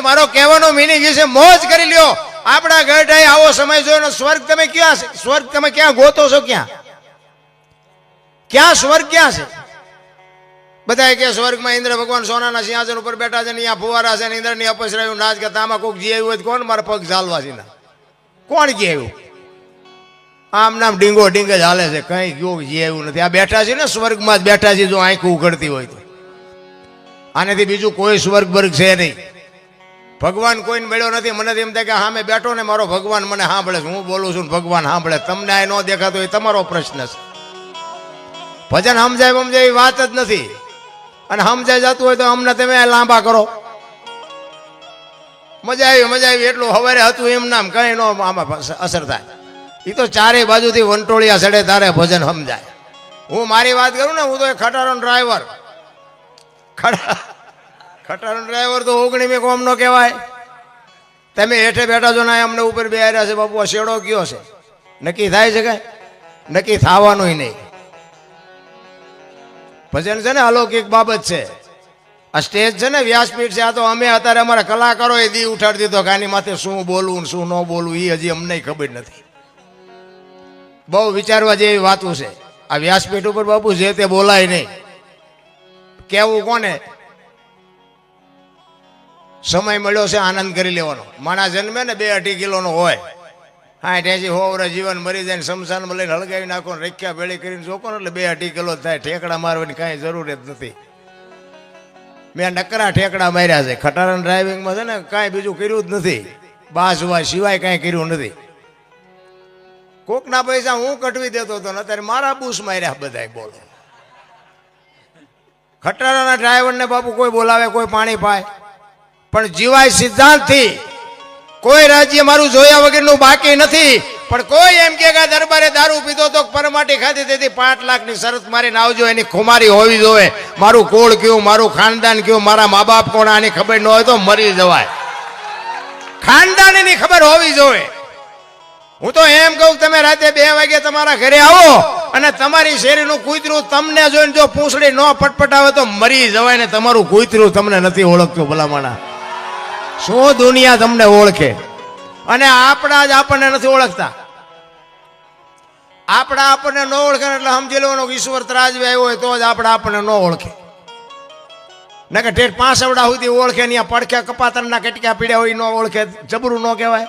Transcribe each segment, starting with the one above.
મારો કહેવાનો મિનિંગ છે, મોજ કરી લ્યો. આપણા ગઢાએ આવો સમય જોયો સ્વર્ગ તમે ક્યાં સ્વર્ગ તમે ક્યાં ગોતો છો ક્યાં? ક્યાં સ્વર્ગ ક્યાં છે? બધા કે સ્વર્ગમાં ઇન્દ્ર ભગવાન સોનાના સિંહાસન ઉપર બેઠા છે અહીંયા ફુવારા છે ને ઇન્દ્રની અપસરાયું નાચ કરતા આમાં કોઈક જી આવ્યું હોય કોણ? મારા પગ ઝાલવા છે કોણ જી આવ્યું? આમ નામ ડીંગો ડીંગ જ હાલે છે. કઈ ગયો જી આવ્યું નથી. આ બેઠા છે ને સ્વર્ગમાં જ બેઠા છે, જો આંખ ઉઘડતી હોય તો. આનાથી બીજું કોઈ સ્વર્ગ વર્ગ છે નહીં. ભગવાન કોઈને મળ્યો નથી, મને એમ થાય કે હા મેં બેઠો ને મારો ભગવાન મને સાંભળે હું બોલું છું ભગવાન સાંભળે. તમને આ ન દેખાતો એ તમારો પ્રશ્ન છે. ભજન સમજાય સમજાય એ વાત જ નથી. અને સમજાય જતું હોય તો અમને તમે લાંબા કરો. મજા આવી મજા આવી. એટલું હવારે હતું એમ નામ, કઈ નો આમાં અસર થાય. એ તો ચારેય બાજુથી વંટોળિયા સડે તારે ભજન સમજાય. હું મારી વાત કરું ને, હું તો એ ખટારો ડ્રાઈવર ખટા ખટારો ડ્રાઈવર તો ઓગણી મેં કોમ નો કહેવાય. તમે હેઠે બેઠા છો ને અમને ઉપર બે છે, બાપુ શેડો કયો છે? નક્કી થાય છે કે નક્કી થવાનું નહીં. ભજન છે ને અલૌકિક બાબત છે. આ સ્ટેજ છે ને વ્યાસપીઠ છે, આ તો અમે અત્યારે અમારા કલાકારો એ દી ઉઠાડી દીધો કે આની માથે શું બોલવું શું ન બોલવું એ હજી અમને ખબર નથી. બહુ વિચારવા જેવી વાતું છે. આ વ્યાસપીઠ ઉપર બાપુ જે તે બોલાય નહીં. કેવું કોને? સમય મળ્યો છે, આનંદ કરી લેવાનો. માણસ જન્મે ને બે અઢી કિલોનો હોય. હા ટેસી હોવરે જીવન મરી જાય શમશાનમાં લઈને હળગાવી નાખો ને રખ્યા ભેળી કરીને જોકો એટલે બે અઢી કિલો થાય. ઠેકડા મારવાની કાંઈ જરૂર નથી. મેં નકરા ઠેકડા માર્યા છે. ખટારા ડ્રાઇવિંગમાં છે ને કાંઈ બીજું કર્યું જ નથી. બાસ વા સિવાય કાંઈ કર્યું નથી. કોકના પૈસા હું કટવી દેતો હતો ને અત્યારે મારા બૂસ માર્યા બધાય બોલો. ખટારાના ડ્રાઈવરને બાપુ કોઈ બોલાવે, કોઈ પાણી પાય. પણ જીવાય સિદ્ધાંતથી. કોઈ રાજ્ય મારું જોયા વગરનું બાકી નથી. પણ કોઈ એમ કે દરબારે દારૂ પીધો તો પરમાટી ખાધી. તેથી પાંચ લાખની શરત મારીને આવજો. એની ખુમારી હોવી જોઈએ. મારું કોળ કયું, મારું ખાનદાન કયું, મારા મા બાપ કોણ, આની ખબર ન હોય તો મરી જવાય. ખાનદાનની ખબર હોવી જોઈએ. હું તો એમ કહું, તમે રાતે બે વાગે તમારા ઘરે આવો અને તમારી શેરીનું કૂતરું તમને જોઈને જો પૂંછડી ન પટપટાવે તો મરી જવાય ને તમારું કૂતરું તમને નથી ઓળખતું ભલામણા. શું દુનિયા તમને ઓળખે? અને આપણા જ આપણને નથી ઓળખતા. આપણા આપણને ન ઓળખે એટલે સમજી લેવાનો ઈશ્વર ત્રાજવે આવ્યો હોય તો જ આપણા આપણને ન ઓળખે. ને કે ઠેઠ પાંસવડા સુધી ઓળખે ને પડખ્યા પડખે કપાતરના કટક્યા પીડ્યા હોય ન ઓળખે. જબરું ન કહેવાય.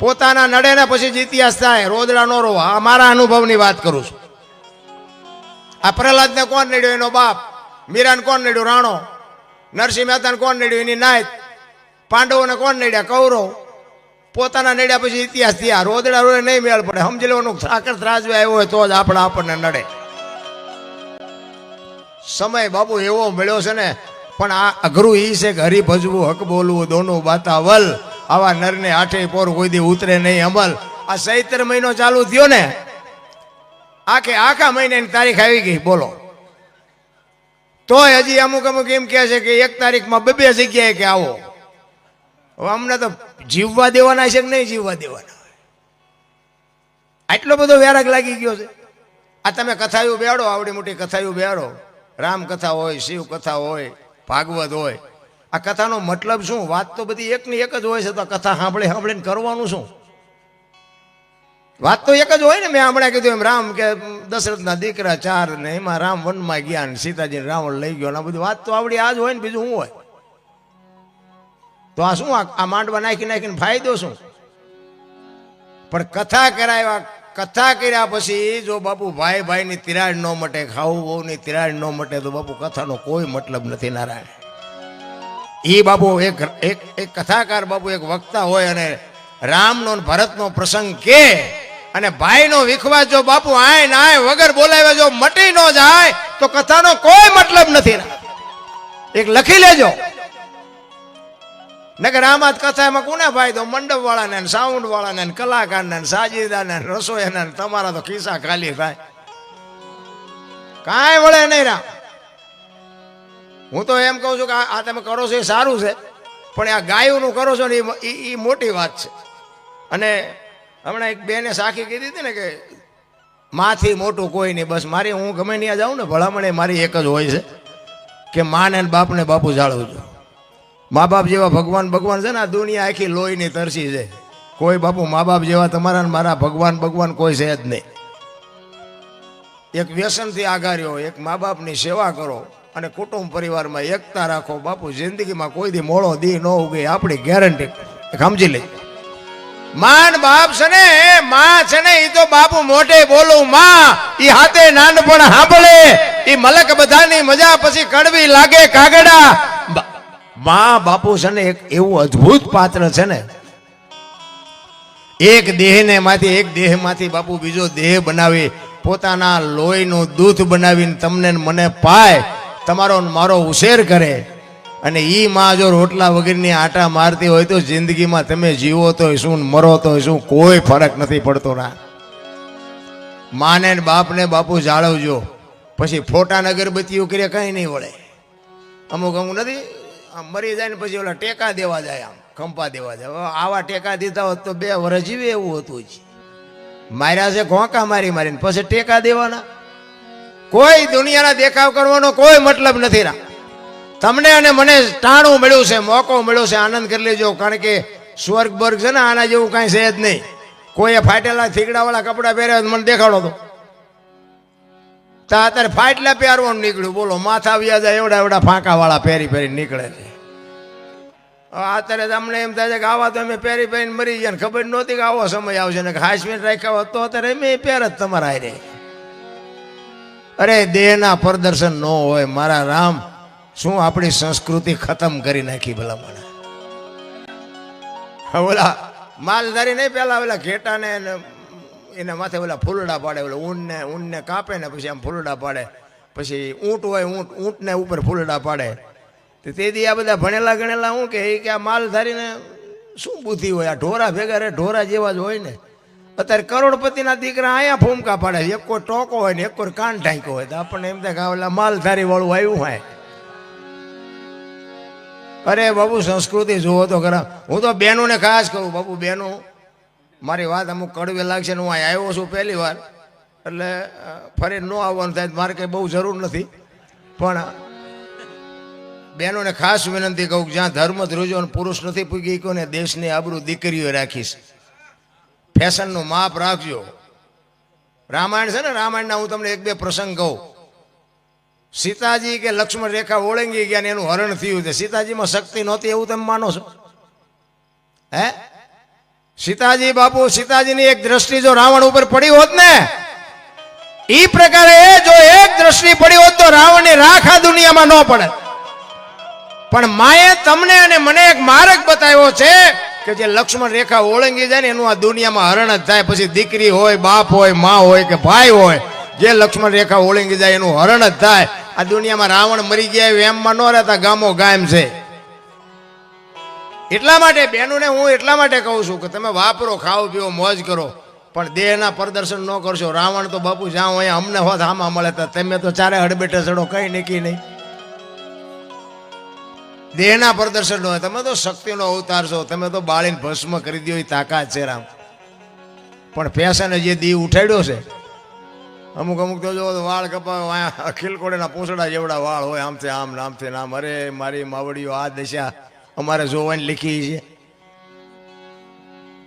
પોતાના નડે ને પછી જ ઇતિહાસ થાય, રોદડા નો રોવા. આ મારા અનુભવની વાત કરું છું. આ પ્રહલાદને કોણ નડ્યો? એનો બાપ. મીરાને કોણ નડ્યો? રાણો. નરસિંહ મહેતાને કોણ નડ્યું? એની નાયત પાંડવોને કોણ નડ્યા? કૌરવ. પોતાના નડ્યા પછી ઇતિહાસ થયા. રોદડા રોડે નહીં મેળ પડે. સમજી લેવાનું સાકર ત્રાજવે આવ્યો હોય તો જ આપણે આપણને નડે. સમય બાબુ એવો મળ્યો છે ને, પણ આ અઘરું ઈ છે કે હરી ભજવું હક બોલવું, દોનું બાતાવલ આવા નરને આઠે પોર કોઈ દી ઉતરે નહીં અમલ. આ ચૈત્ર મહિનો ચાલુ થયો ને, આખે આખા મહિનાની તારીખ આવી ગઈ. બોલો. તોય હજી અમુક અમુક એમ કહે છે કે એક તારીખમાં બે જગ્યાએ કે આવો. હવે અમને તો જીવવા દેવાના છે કે નહીં જીવવા દેવાના? આટલો બધો વ્યારક લાગી ગયો છે. આ તમે કથાયું બેડો આવડી મોટી કથાયું બેડો રામ કથા હોય શિવ કથા હોય, ભાગવત હોય. આ કથાનો મતલબ શું? વાત તો બધી એકની એક જ હોય છે, તો કથા સાંભળે, સાંભળીને કરવાનું શું? વાત તો એક જ હોય ને, મેં હમણાં કીધું એમ, રામ કે દશરથના દીકરા ચાર ને એમાં રામ વનમાં ગયા ને સીતાજી રાવણ લઈ ગયો આ બધી વાત તો આવડી આ જ હોય ને, બીજું શું હોય? તો આ શું, આ માંડવા નાખી નાખીને ફાયદો શું? પણ કથા કરાવ્યા, કથા કર્યા પછી જો બાપુ ભાઈ ભાઈની તિરાડ ન મટે ખાવું બહુની તિરાડ ન મટે, તો બાપુ કથાનો કોઈ મતલબ નથી નારાયણ. એ બાપુ એક એક કથાકાર બાપુ એક વક્તા હોય અને રામનો ભરતનો પ્રસંગ કે અને ભાઈનો વિખવાસ જો બાપુ આય નાય વગર બોલાવે જો મટી ન જાય, તો કથાનો કોઈ મતલબ નથી એક લખી લેજો. નગર આમાં જ કથા એમાં કોને ફાયદો? મંડપ વાળાને સાઉન્ડ વાળાને કલાકારને સાજીદાને રસોઈયાને તમારા તો ખિસ્સા ખાલી થાય. કાંઈ વળે નહીં રા હું તો એમ કહું છું કે આ તમે કરો છો એ સારું છે, પણ આ ગાયોનું કરો છો ને એ મોટી વાત છે. અને હમણાં એક બેને સાખી કીધી હતી ને કે માથી મોટું કોઈ નહીં, બસ મારી, હું ગમે ત્યાં જાઉં ને, ભલામણે મારી એક જ હોય છે, કે માને બાપને બાપુ જાળવજો. મા બાપ જેવા ભગવાન ભગવાન છે ને, આ દુનિયા આખી લોહીની તરસી છે. કોઈ બાપુ મા બાપ જેવા તમારા મારા ભગવાન ભગવાન કોઈ છે જ નહીં. એક વ્યસનથી આઘાર્યો એક મા બાપની સેવા કરો અને કુટુંબ પરિવારમાં એકતા રાખો. બાપુ જિંદગીમાં કોઈ દી મોળો દી ન ઉગે, આપણી ગેરંટી. સમજી લે. માન બાપ છે ને, માં છે ને એ તો બાપુ મોઢે બોલું, માં એ હાથે નાનપણ સાંભળે એ મલક બધાની મજા પછી કડવી લાગે કાગડા. માં બાપુ છે ને, એક એવું અદ્ભુત પાત્ર છે ને. એક દેહને માંથી એક દેહમાંથી બાપુ બીજો દેહ બનાવી, પોતાના લોહીનું દૂધ બનાવીને તમને મને પાય, તમારો મારો ઉછેર કરે. અને ઈ માં જો રોટલા વગેરેની આટા મારતી હોય તો જિંદગીમાં તમે જીવો તો શું મરો તો શું, કોઈ ફરક નથી પડતો ના. માને ને બાપને બાપુ જાળવજો. પછી ફોટા ને અગરબત્તીઓ કરે કઈ નહીં વળે. અમુક અમુક નથી, આમ મરી જાય ને પછી ઓલા ટેકા દેવા જાય આમ, ખંપા દેવા જાય. આવા ટેકા દીધા હોત તો બે વર્ષ જીવે એવું હતું જ. માર્યા છે ઘોંકા મારી મારીને, પછી ટેકા દેવાના. કોઈ દુનિયાના દેખાવ કરવાનો કોઈ મતલબ નથી રા તમને અને મને ટાણું મળ્યું છે, મોકો મળ્યો છે, આનંદ કરી લેજો, કારણ કે સ્વર્ગ બર્ગ છે ને આના જેવું કાંઈ છે જ નહીં. કોઈએ ફાટેલા થીગડાવાળા કપડાં પહેર્યા મને દેખાડો તો. તા અત્યારે ફાટલા પહેરવાનું નીકળ્યું, બોલો, માથા વ્યાજ એવડા એવડા ફાંકાવાળા પહેરી પહેરી નીકળે છે. અત્યારે તમને એમ થાય છે કે આવા તો અમે પહેરી પહેરીને મરી ગયા ખબર નહોતી કે આવો સમય આવશે ને ખાસ મિનિટ રાખ્યા હોત તો અત્યારે અમે પહેર જ તમારા હારે. અરે, દેહના પ્રદર્શન ન હોય, મારા રામ. શું આપણી સંસ્કૃતિ ખતમ કરી નાખી ભલામણ? ઓલા માલધારી નહીં પેલા ઓલા ઘેટાને એના માથે ઓલા ફૂલડા પાડે, ઓલા ઊનને ઊંટને કાપે ને પછી આમ ફૂલડા પાડે. પછી ઊંટ હોય ઊંટ, ઊંટને ઉપર ફૂલડા પાડે. તો તે દી આ બધા ભણેલા ગણેલા હું કે, એ કે આ માલધારીને શું બુદ્ધિ હોય? આ ઢોરા ભેગા રે, ઢોરા જેવા જ હોય ને. અત્યારે કરોડપતિના દીકરા અહીંયા ફૂમકા પાડે એક કોઈ ટોકો હોય ને, એક કોઈ કાન ઢાંક્યો હોય. તો આપણને એમ થાય કે ઓલા માલધારી વાળું આવ્યું હોય. અરે બાબુ, સંસ્કૃતિ જુઓ તો ખરા. હું તો બહેનોને ખાસ કહું, બાબુ બહેનો મારી વાત અમુક કડવી લાગશે હું અહીં આવ્યો છું પહેલી વાર. એટલે ફરી ન આવવાનું થાય, મારે કંઈ બહુ જરૂર નથી. પણ બહેનોને ખાસ વિનંતી કહું જ્યાં ધર્મ ધ્રુજો અને પુરુષ નથી પૂગી ગયો ને દેશની આબરૂ દીકરીઓ રાખીશ. ફેશનનું માપ રાખજો. રામાયણ છે ને, રામાયણના હું તમને એક બે પ્રસંગ કહું. સીતાજી કે લક્ષ્મણ રેખા ઓળંગી ગયા ને એનું હરણ થયું છે. સીતાજીમાં શક્તિ નહોતી એવું તમે માનો છો? હે? સીતાજી બાપુ, સીતાજીની એક દ્રષ્ટિ જો રાવણ ઉપર પડી હોત ને એ પ્રકારે જો એક દ્રષ્ટિ પડી હોત તો રાવણની રાખ આ દુનિયામાં ન પડે. પણ માએ તમને અને મને એક માર્ગ બતાવ્યો છે કે જે લક્ષ્મણ રેખા ઓળંગી જાય ને એનું આ દુનિયામાં હરણ જ થાય. પછી દીકરી હોય, બાપ હોય, મા હોય કે ભાઈ હોય, જે લક્ષ્મણ રેખા ઓળંગી જાય એનું હરણ જ થાય. આ દુનિયામાં રાવણ મરી ગયા એમમાં ન રહેતા ગામો ગામ છે. એટલા માટે બહેનોને હું એટલા માટે કહું છું કે તમે વાપરો, ખાઓ, પીઓ, મોજ કરો, પણ દેહના પ્રદર્શન ન કરશો. રાવણ તો બાપુ જ્યાં હોય અમને હોત, આમાં મળે તો તમે તો ચારે હડબેટે ચડો, કઈ નીકી નહીં. દેહના પ્રદર્શન હોય. તમે તો શક્તિનો અવતાર છો. તમે તો બાળીને ભસ્મ કરી દો એ તાકાત છે રામ. પણ ફેશને જે દી ઉઠાડ્યો છે અમુક અમુક તો જો વાળ કપા ખીલકોડેના પૂંછડા જેવડા વાળ હોય, આમથી આમ નામથી નામ અરે, મારી માવડીઓ આ દશા અમારે જોવાની લીખી છે.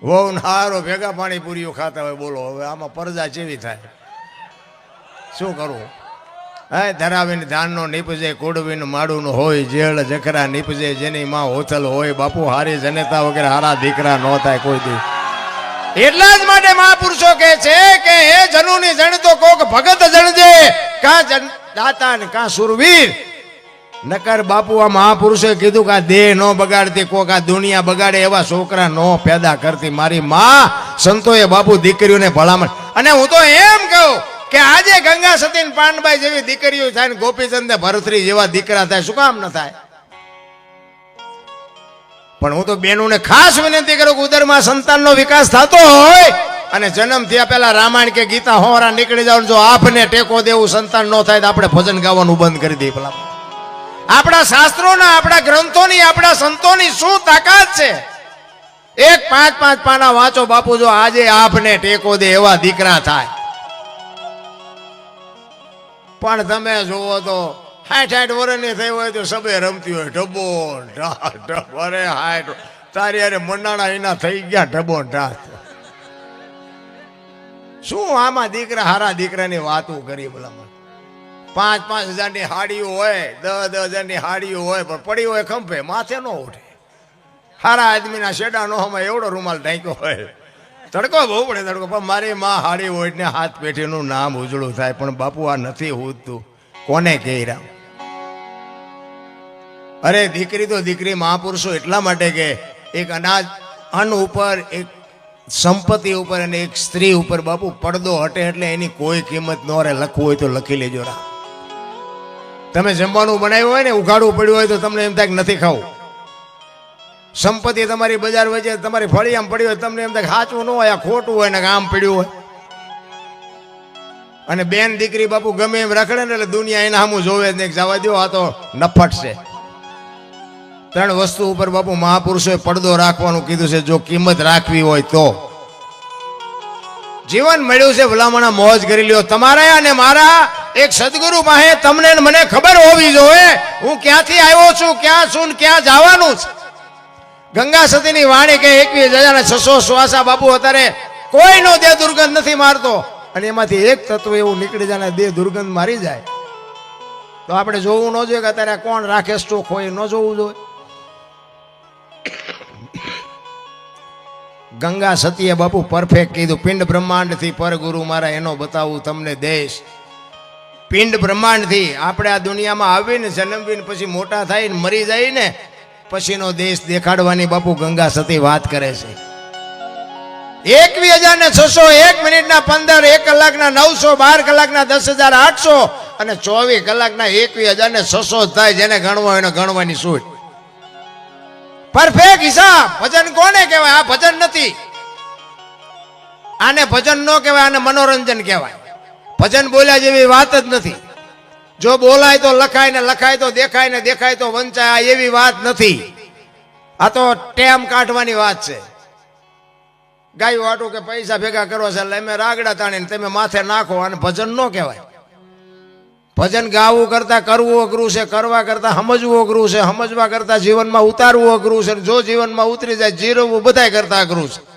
વહુ હારો ભેગા પાણી પૂરીઓ ખાતા હોય, બોલો, હવે આમાં પરજા ચેવી થાય. શું કરવું હે, ધરાવીને ધાનનો નીપજે, કુડવીનું માડું હોય, જેળ, જખરા નીપજે, જેની માં હોથલ હોય, બાપુ હારી જનેતા વગેરે, હારા દીકરા ન થાય કોઈ દી. એટલા જ માટે મહાપુરુષો કહે છે કે, હે જનુની જણ તો ભગત જણજે, કા દાતા ને કા સુરવીર? નકર બાપુ આ મહાપુરુષે કીધું કે આ દેહ નો બગાડતી, કોક આ દુનિયા બગાડે એવા છોકરા નો પેદા કરતી. મારી માં સંતોએ બાપુ દીકરીઓને ભલામણ. અને હું તો એમ કહું કે આજે ગંગા સતીન પાંડબાઈ જેવી દીકરીઓ થાય ને ગોપીચંદ ભરતરી જેવા દીકરા થાય, શું કામ ન થાય? પણ હું તો બહેનોને ખાસ વિનંતી કરું કે ઉદરમાં સંતાનનો વિકાસ થતો હોય અને જન્મ થયા પહેલા રામાયણ કે ગીતા હોરા નીકળી જાવ જો આપને ટેકો દેવું, સંતાન ન થાય તો આપણે ભજન ગાવાનું બંધ કરી દઈએ પેલા આપણા શાસ્ત્રોના, આપણા ગ્રંથોની, આપણા સંતોની શું તાકાત છે? એક પાંચ પાંચ પાના વાંચો બાપુ, જો આજે આપને ટેકો દે એવા દીકરા થાય. પણ તમે જુઓ તો હાઠ હાઠ વર્ષની થઈ હોય તો સબે રમતી હોય ઢબો ઢા ઢબ અરે હાઠ તારી અરે મંડાણા એના થઈ ગયા ઢબો ઢા શું આમાં દીકરા, હારા દીકરાની વાતો કરી ભલામણ? પાંચ પાંચ હજારની હાડીઓ હોય, દસ દસ હજારની હાડીઓ હોય, પણ પડી હોય ખંભે, માથે ન ઉઠે. હારા આદમીના શેડા નો હમણાં એવડો રૂમાલ ઢાંક્યો હોય. તડકો બહુ પડે તડકો પણ મારી માં હાડી હોય ને હાથ પેઠીનું નામ ઉજળું થાય, પણ બાપુ આ નથી હોતું. કોને કહે રામ અરે, દીકરી તો દીકરી મહાપુરુષો એટલા માટે કે એક અનાજ, અન્ન ઉપર એક સંપત્તિ ઉપર અને એક સ્ત્રી ઉપર બાપુ પડદો હટે એટલે એની કોઈ કિંમત ન રહે. લખવું હોય તો લખી લેજો રા. તમે જમવાનું બનાવ્યું હોય ને ઉઘાડવું પડ્યું હોય તો તમને એમ થાય નથી ખાવું. સંપત્તિ તમારી બજાર વચ્ચે તમારી ફળી આમ પડ્યું હોય તમને એમ થાય સાચું ન હોય, આ ખોટું હોય ને આમ પડ્યું હોય. અને બેન દીકરી બાપુ ગમે એમ રખડે ને એટલે દુનિયા એના સામું જોવે જ નહીં જવા દો આ તો નફટ છે. ત્રણ વસ્તુ ઉપર બાપુ મહાપુરુષોએ પડદો રાખવાનું કીધું છે. જો કિંમત રાખવી હોય તો. જીવન મળ્યું છે ભલામણા મોજ કરી લ્યો. તમારા અને મારા એક સદગુરુ પાસે તમને મને ખબર હોવી જોઈએ. હું ક્યાંથી આવ્યો છું, ક્યાં છું ક્યાં જવાનું છે? ગંગા સતીની વાણી કે એકવીસ હજાર છસો શ્વાસા બાપુ અત્યારે કોઈનો દેહ દુર્ગંધ નથી મારતો. અને એમાંથી એક તત્વ એવું નીકળી જાય દેહ દુર્ગંધ મારી જાય. તો આપણે જોવું ન જોઈએ કે અત્યારે કોણ રાખે સ્ટોક હોય ન જોવું જોઈએ. ગંગા સતીએ બાપુ પરફેક્ટ કીધું, પિંડ બ્રહ્માંડથી પર ગુરુ મારા એનો બતાવું તમને દેશ. પિંડ બ્રહ્માંડથી આપણે આ દુનિયામાં આવીને જન્મવીને પછી મોટા થઈને મરી જઈને પછીનો દેશ દેખાડવાની બાપુ ગંગા સતી વાત કરે છે. એકવીસ હજાર ને છસો એક મિનિટના પંદર, એક કલાકના નવસો, બાર કલાકના દસ હજાર આઠસો અને ચોવીસ કલાકના એકવીસ હજાર ને છસો થાય જેને ગણવો એને ગણવાની છૂટ. પરફેક્ટ હિસાબ. ભજન કોને કહેવાય? આ ભજન નથી. આને ભજન ન કહેવાય, આને મનોરંજન કહેવાય. ભજન બોલ્યા જેવી વાત જ નથી. જો બોલાય તો લખાય ને લખાય તો દેખાય ને દેખાય તો વંચાય, આ એવી વાત નથી. આ તો ટેમ કાઢવાની વાત છે. ગાયું આટું કે પૈસા ભેગા કરો છે એટલે અમે રાગડા તાણીને તમે માથે નાખો અને ભજન ન કહેવાય. ભજન ગાવું કરતાં કરવું અઘરું છે, કરવા કરતાં સમજવું અઘરું છે, સમજવા કરતાં જીવનમાં ઉતારવું અઘરું છે જો જીવનમાં ઉતરી જાય, જીરવવું બધાય કરતા અઘરું છે.